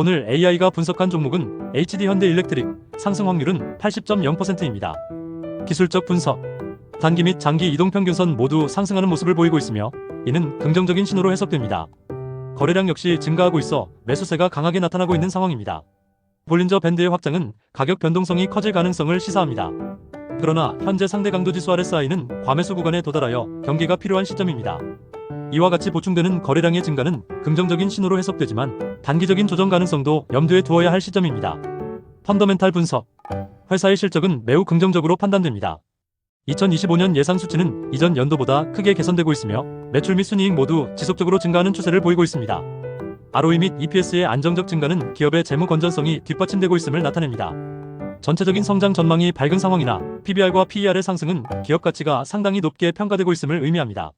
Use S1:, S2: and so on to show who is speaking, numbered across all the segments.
S1: 오늘 AI가 분석한 종목은 HD 현대 일렉트릭 상승 확률은 80.0%입니다. 기술적 분석 단기 및 장기 이동 평균선 모두 상승하는 모습을 보이고 있으며 이는 긍정적인 신호로 해석됩니다. 거래량 역시 증가하고 있어 매수세가 강하게 나타나고 있는 상황입니다. 볼린저 밴드의 확장은 가격 변동성이 커질 가능성을 시사합니다. 그러나 현재 상대 강도 지수 RSI는 과매수 구간에 도달하여 경계가 필요한 시점입니다. 이와 같이 보충되는 거래량의 증가는 긍정적인 신호로 해석되지만 단기적인 조정 가능성도 염두에 두어야 할 시점입니다. 펀더멘탈 분석 회사의 실적은 매우 긍정적으로 판단됩니다. 2025년 예상 수치는 이전 연도보다 크게 개선되고 있으며 매출 및 순이익 모두 지속적으로 증가하는 추세를 보이고 있습니다. ROE 및 EPS의 안정적 증가는 기업의 재무 건전성이 뒷받침되고 있음을 나타냅니다. 전체적인 성장 전망이 밝은 상황이나 PBR과 PER의 상승은 기업 가치가 상당히 높게 평가되고 있음을 의미합니다.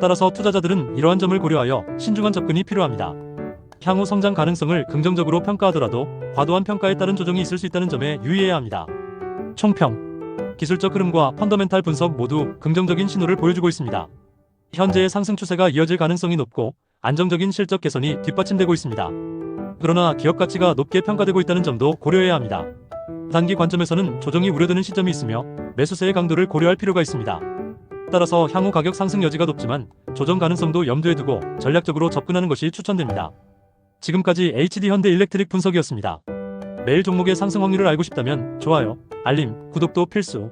S1: 따라서 투자자들은 이러한 점을 고려하여 신중한 접근이 필요합니다. 향후 성장 가능성을 긍정적으로 평가하더라도 과도한 평가에 따른 조정이 있을 수 있다는 점에 유의해야 합니다. 총평 기술적 흐름과 펀더멘탈 분석 모두 긍정적인 신호를 보여주고 있습니다. 현재의 상승 추세가 이어질 가능성이 높고 안정적인 실적 개선이 뒷받침되고 있습니다. 그러나 기업 가치가 높게 평가되고 있다는 점도 고려해야 합니다. 단기 관점에서는 조정이 우려되는 시점이 있으며 매수세의 강도를 고려할 필요가 있습니다. 따라서 향후 가격 상승 여지가 높지만 조정 가능성도 염두에 두고 전략적으로 접근하는 것이 추천됩니다. 지금까지 HD 현대 일렉트릭 분석이었습니다. 매일 종목의 상승 확률을 알고 싶다면 좋아요, 알림, 구독도 필수.